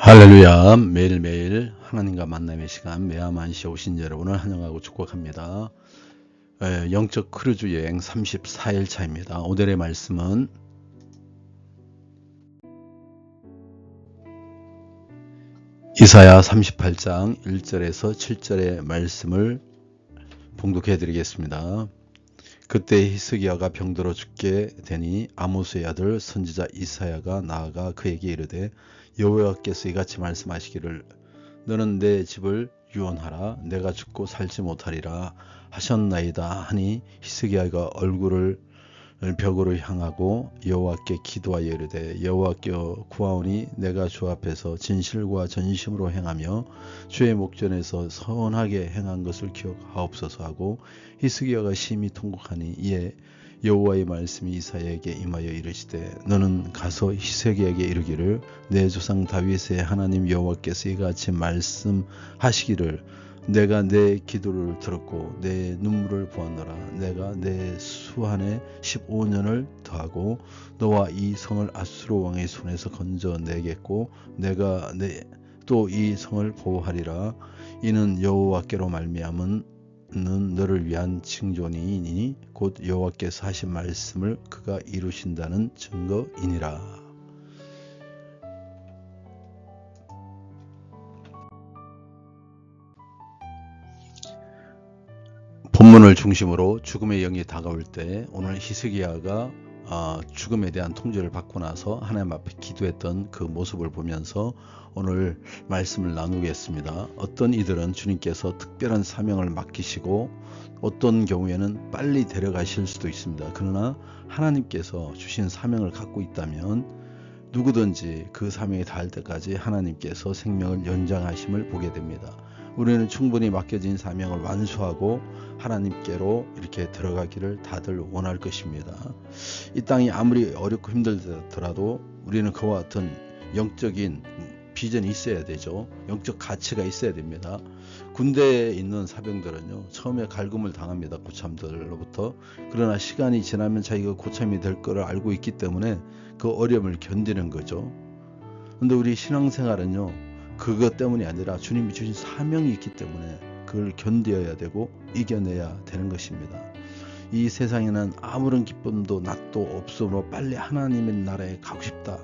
할렐루야 매일매일 하나님과 만남의 시간 매야만시 오신 여러분을 환영하고 축복합니다. 에, 영적 크루즈 여행 34일 차입니다. 오늘의 말씀은 이사야 38장 1절에서 7절의 말씀을 봉독해 드리겠습니다. 그때 히스기야가 병들어 죽게 되니 아모스의 아들 선지자 이사야가 나아가 그에게 이르되 여호와께서 이같이 말씀하시기를 너는 내 집을 유언하라. 내가 죽고 살지 못하리라 하셨나이다. 하니 히스기야가 얼굴을 벽으로 향하고 여호와께 기도하여 이르되 여호와께 구하오니 내가 주 앞에서 진실과 전심으로 행하며 주의 목전에서 선하게 행한 것을 기억하옵소서. 하고 히스기야가 심히 통곡하니 이에 여호와의 말씀이 이사야에게 임하여 이르시되 너는 가서 히스기야에게 이르기를 내 조상 다윗의 하나님 여호와께서 이같이 말씀하시기를 내가 내 기도를 들었고 내 눈물을 보았노라. 내가 내 수한에 15년을 더하고 너와 이 성을 아수르 왕의 손에서 건져 내겠고 내가 또이 성을 보호하리라. 이는 여호와께로 말미암은 너를 위한 칭존이니 곧 여호와께서 하신 말씀을 그가 이루신다는 증거이니라. 본문을 중심으로 죽음의 영이 다가올 때 오늘 히스기야가 어, 죽음에 대한 통제를 받고 나서 하나님 앞에 기도했던 그 모습을 보면서 오늘 말씀을 나누겠습니다. 어떤 이들은 주님께서 특별한 사명을 맡기시고 어떤 경우에는 빨리 데려가실 수도 있습니다. 그러나 하나님께서 주신 사명을 갖고 있다면 누구든지 그 사명에 닿을 때까지 하나님께서 생명을 연장하심을 보게 됩니다. 우리는 충분히 맡겨진 사명을 완수하고 하나님께로 이렇게 들어가기를 다들 원할 것입니다. 이 땅이 아무리 어렵고 힘들더라도 우리는 그와 같은 영적인 비전이 있어야 되죠. 영적 가치가 있어야 됩니다. 군대에 있는 사병들은요, 처음에 갈굼을 당합니다. 고참들로부터. 그러나 시간이 지나면 자기가 고참이 될 거를 알고 있기 때문에 그 어려움을 견디는 거죠. 근데 우리 신앙생활은요, 그것 때문이 아니라 주님이 주신 사명이 있기 때문에 그걸 견뎌야 되고 이겨내야 되는 것입니다. 이 세상에는 아무런 기쁨도 낙도 없으므로 빨리 하나님의 나라에 가고 싶다.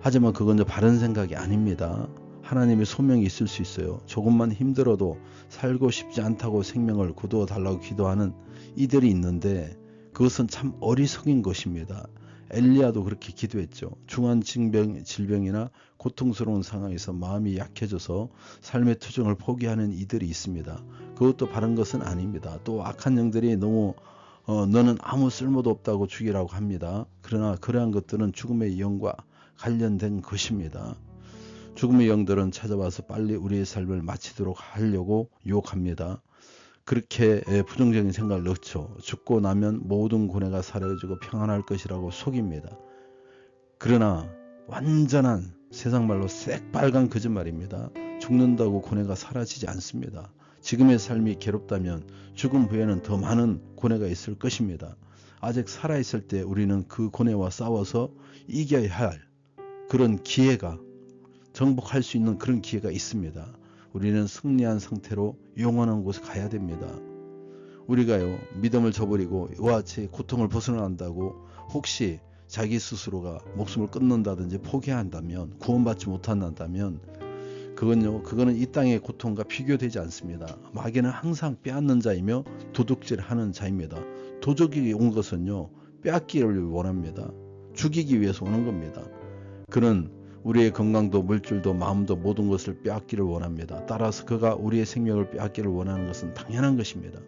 하지만 그건 바른 생각이 아닙니다. 하나님의 소명이 있을 수 있어요. 조금만 힘들어도 살고 싶지 않다고 생명을 거두어 달라고 기도하는 이들이 있는데 그것은 참 어리석인 것입니다. 엘리야도 그렇게 기도했죠. 중한 질병, 질병이나 고통스러운 상황에서 마음이 약해져서 삶의 투정을 포기하는 이들이 있습니다. 그것도 바른 것은 아닙니다. 또 악한 영들이 너무 어, 너는 아무 쓸모도 없다고 죽이라고 합니다. 그러나 그러한 것들은 죽음의 영과 관련된 것입니다. 죽음의 영들은 찾아와서 빨리 우리의 삶을 마치도록 하려고 유혹합니다. 그렇게 부정적인 생각을 넣죠. 죽고 나면 모든 고뇌가 사라지고 평안할 것이라고 속입니다. 그러나 완전한 세상 말로 새빨간 거짓말입니다. 죽는다고 고뇌가 사라지지 않습니다. 지금의 삶이 괴롭다면 죽음 후에는 더 많은 고뇌가 있을 것입니다. 아직 살아있을 때 우리는 그 고뇌와 싸워서 이겨야 할 그런 기회가 정복할 수 있는 그런 기회가 있습니다. 우리는 승리한 상태로 영원한 곳에 가야 됩니다. 우리가요 믿음을 저버리고 이와 같이 고통을 벗어난다고 혹시 자기 스스로가 목숨을 끊는다든지 포기한다면 구원받지 못한다면 그건요 그거는 이 땅의 고통과 비교되지 않습니다. 마귀는 항상 빼앗는 자이며 도둑질 하는 자입니다. 도적이 온 것은요 빼앗기를 원합니다. 죽이기 위해서 오는 겁니다. 그는 우리의 건강도 물질도 마음도 모든 것을 빼앗기를 원합니다. 따라서 그가 우리의 생명을 빼앗기를 원하는 것은 당연한 것입니다.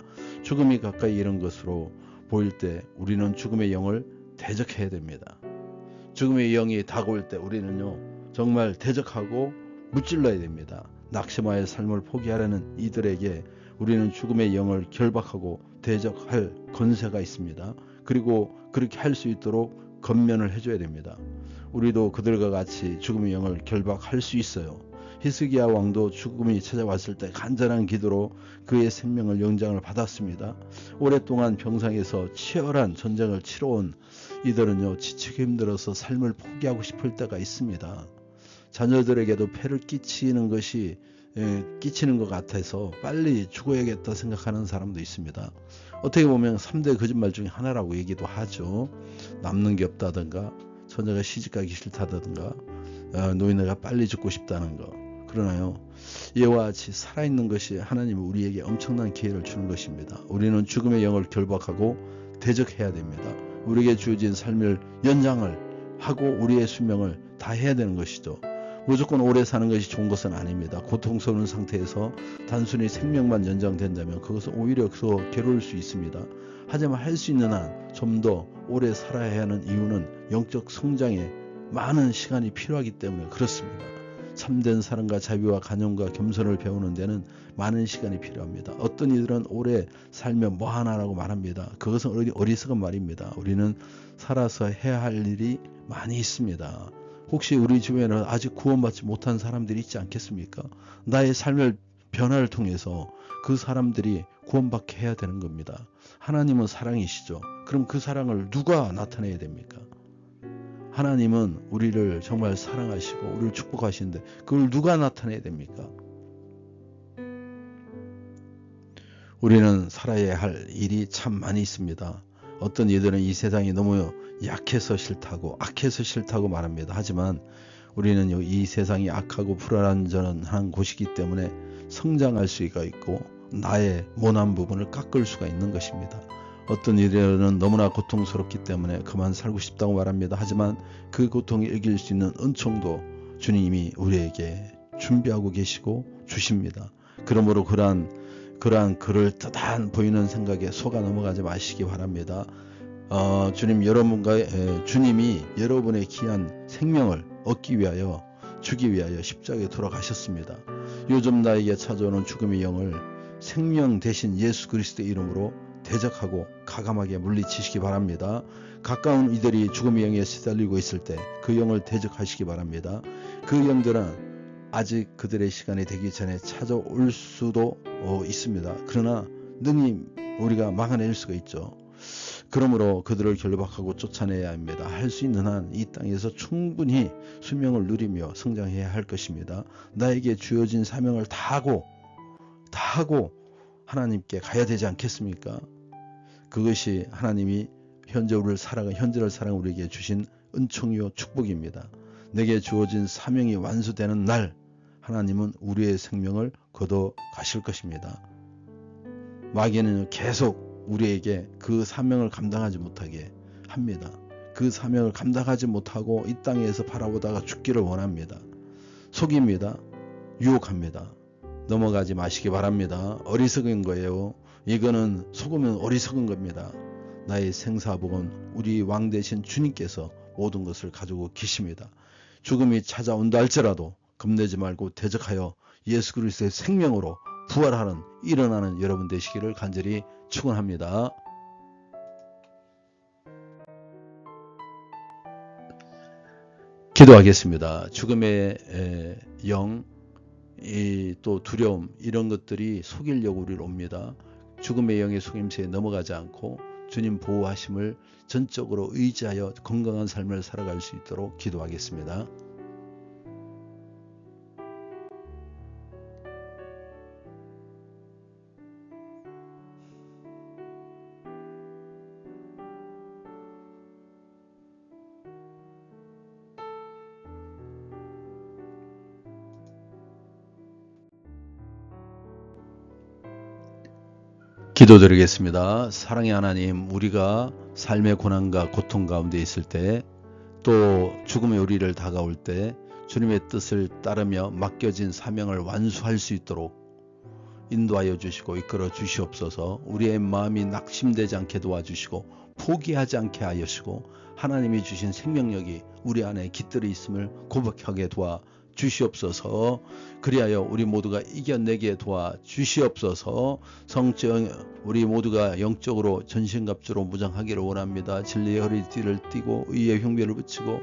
죽음이 가까이 이른 것으로 보일 때 우리는 죽음의 영을 대적해야 됩니다. 죽음의 영이 다가올 때 우리는요 정말 대적하고 무찔러야 됩니다. 낙심하여 삶을 포기하려는 이들에게 우리는 죽음의 영을 결박하고 대적할 건세가 있습니다. 그리고 그렇게 할 수 있도록 건면을 해줘야 됩니다. 우리도 그들과 같이 죽음의 영을 결박할 수 있어요. 히스기야 왕도 죽음이 찾아왔을 때 간절한 기도로 그의 생명을 영장을 받았습니다. 오랫동안 병상에서 치열한 전쟁을 치러온 이들은요 지치기 힘들어서 삶을 포기하고 싶을 때가 있습니다. 자녀들에게도 폐를 끼치는 것이 예, 끼치는 것 같아서 빨리 죽어야겠다 생각하는 사람도 있습니다. 어떻게 보면 3대 거짓말 중에 하나라고 얘기도 하죠. 남는 게 없다든가 처녀가 시집가기 싫다든가 어, 노인네가 빨리 죽고 싶다는 거. 그러나요. 이와 같이 살아있는 것이 하나님은 우리에게 엄청난 기회를 주는 것입니다. 우리는 죽음의 영을 결박하고 대적해야 됩니다. 우리에게 주어진 삶을 연장을 하고 우리의 수명을 다 해야 되는 것이죠. 무조건 오래 사는 것이 좋은 것은 아닙니다. 고통스러운 상태에서 단순히 생명만 연장된다면 그것은 오히려 더 괴로울 수 있습니다. 하지만 할 수 있는 한 좀 더 오래 살아야 하는 이유는 영적 성장에 많은 시간이 필요하기 때문에 그렇습니다. 참된 사랑과 자비와 간용과 겸손을 배우는 데는 많은 시간이 필요합니다. 어떤 이들은 오래 살면 뭐 하나라고 말합니다. 그것은 어리석은 말입니다. 우리는 살아서 해야 할 일이 많이 있습니다. 혹시 우리 주변에 아직 구원받지 못한 사람들이 있지 않겠습니까? 나의 삶을 변화를 통해서 그 사람들이 구원받게 해야 되는 겁니다. 하나님은 사랑이시죠. 그럼 그 사랑을 누가 나타내야 됩니까? 하나님은 우리를 정말 사랑하시고 우리를 축복하시는데 그걸 누가 나타내야 됩니까? 우리는 살아야 할 일이 참 많이 있습니다. 어떤 이들은 이 세상이 너무 약해서 싫다고 악해서 싫다고 말합니다. 하지만 우리는 이 세상이 악하고 불안전한 곳이기 때문에 성장할 수가 있고 나의 모난 부분을 깎을 수가 있는 것입니다. 어떤 일에는 너무나 고통스럽기 때문에 그만 살고 싶다고 말합니다. 하지만 그 고통을 이길 수 있는 은총도 주님이 우리에게 준비하고 계시고 주십니다. 그러므로 그러한 그러한 그를 뜻한 보이는 생각에 속아 넘어가지 마시기 바랍니다. 어, 주님 여러분과 에, 주님이 여러분의 귀한 생명을 얻기 위하여 주기 위하여 십자가에 돌아가셨습니다. 요즘 나에게 찾아오는 죽음의 영을 생명 대신 예수 그리스도의 이름으로 대적하고 가감하게 물리치시기 바랍니다. 가까운 이들이 죽음의 영에 시달리고 있을 때 그 영을 대적하시기 바랍니다. 그 영들은 아직 그들의 시간이 되기 전에 찾아올 수도 어, 있습니다. 그러나 능히 우리가 막아낼 수가 있죠. 그러므로 그들을 결박하고 쫓아내야 합니다. 할 수 있는 한 이 땅에서 충분히 수명을 누리며 성장해야 할 것입니다. 나에게 주어진 사명을 다 하고 다 하고 하나님께 가야 되지 않겠습니까? 그것이 하나님이 현재 우리를 사랑하 현재를 사랑 우리에게 주신 은총이요 축복입니다. 내게 주어진 사명이 완수되는 날 하나님은 우리의 생명을 거둬 가실 것입니다. 마귀는 계속 우리에게 그 사명을 감당하지 못하게 합니다. 그 사명을 감당하지 못하고 이 땅에서 바라보다가 죽기를 원합니다. 속입니다. 유혹합니다. 넘어가지 마시기 바랍니다. 어리석은 거예요. 이거는 속으면 어리석은 겁니다. 나의 생사복은 우리 왕 대신 주님께서 모든 것을 가지고 계십니다. 죽음이 찾아온다 할지라도 겁내지 말고 대적하여 예수 그리스도의 생명으로 부활하는 일어나는 여러분 되시기를 간절히 축원합니다. 기도하겠습니다. 죽음의 영, 또 두려움 이런 것들이 속이려고 우리를 옵니다. 죽음의 영의 속임수에 넘어가지 않고 주님 보호하심을 전적으로 의지하여 건강한 삶을 살아갈 수 있도록 기도하겠습니다. 기도드리겠습니다. 사랑의 하나님, 우리가 삶의 고난과 고통 가운데 있을 때, 또 죽음의 우리를 다가올 때, 주님의 뜻을 따르며 맡겨진 사명을 완수할 수 있도록 인도하여 주시고 이끌어 주시옵소서 우리의 마음이 낙심되지 않게 도와주시고 포기하지 않게 하여시고 하나님이 주신 생명력이 우리 안에 깃들어 있음을 고백하게 도와 주시옵소서. 그리하여 우리 모두가 이겨내게 도와 주시옵소서. 성령 우리 모두가 영적으로 전신갑주로 무장하기를 원합니다. 진리의 허리띠를 띠고 의의 흉배를 붙이고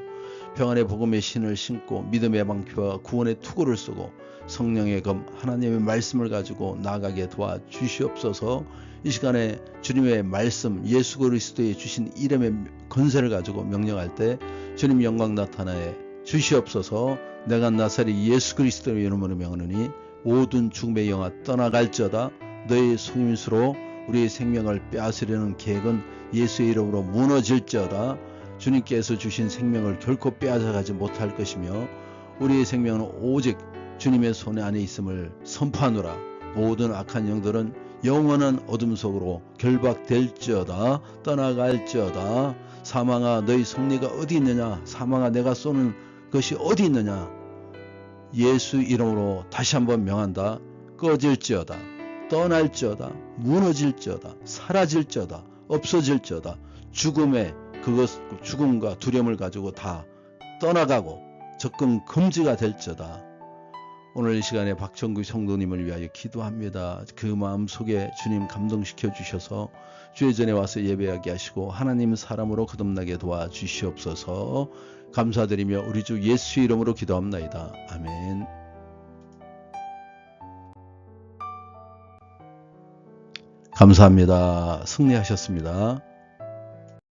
평안의 복음의 신을 신고 믿음의 방패와 구원의 투구를 쓰고 성령의 검 하나님의 말씀을 가지고 나아가게 도와 주시옵소서. 이 시간에 주님의 말씀 예수 그리스도의 주신 이름의 건세를 가지고 명령할 때 주님 영광 나타나에 주시옵소서. 내가 나사리 예수 그리스도의 이름으로 명하노니 모든 죽음의 영아 떠나갈지어다. 너의 속임수로 우리의 생명을 빼앗으려는 계획은 예수의 이름으로 무너질지어다. 주님께서 주신 생명을 결코 빼앗아가지 못할 것이며 우리의 생명은 오직 주님의 손에 안에 있음을 선포하노라. 모든 악한 영들은 영원한 어둠 속으로 결박될지어다 떠나갈지어다. 사망아 너희 승리가 어디 있느냐? 사망아 내가 쏘는 것이 어디 있느냐? 예수 이름으로 다시 한번 명한다. 꺼질지어다 떠날지어다 무너질지어다 사라질지어다 없어질지어다. 죽음의 그것 죽음과 두려움을 가지고 다 떠나가고 접근 금지가 될지어다 오늘 이 시간에 박정구 성도님을 위하여 기도합니다. 그 마음 속에 주님 감동시켜 주셔서 주의 전에 와서 예배하게 하시고 하나님 사람으로 거듭나게 도와 주시옵소서. 감사드리며 우리 주 예수 이름으로 기도합나이다. 아멘. 감사합니다. 승리하셨습니다.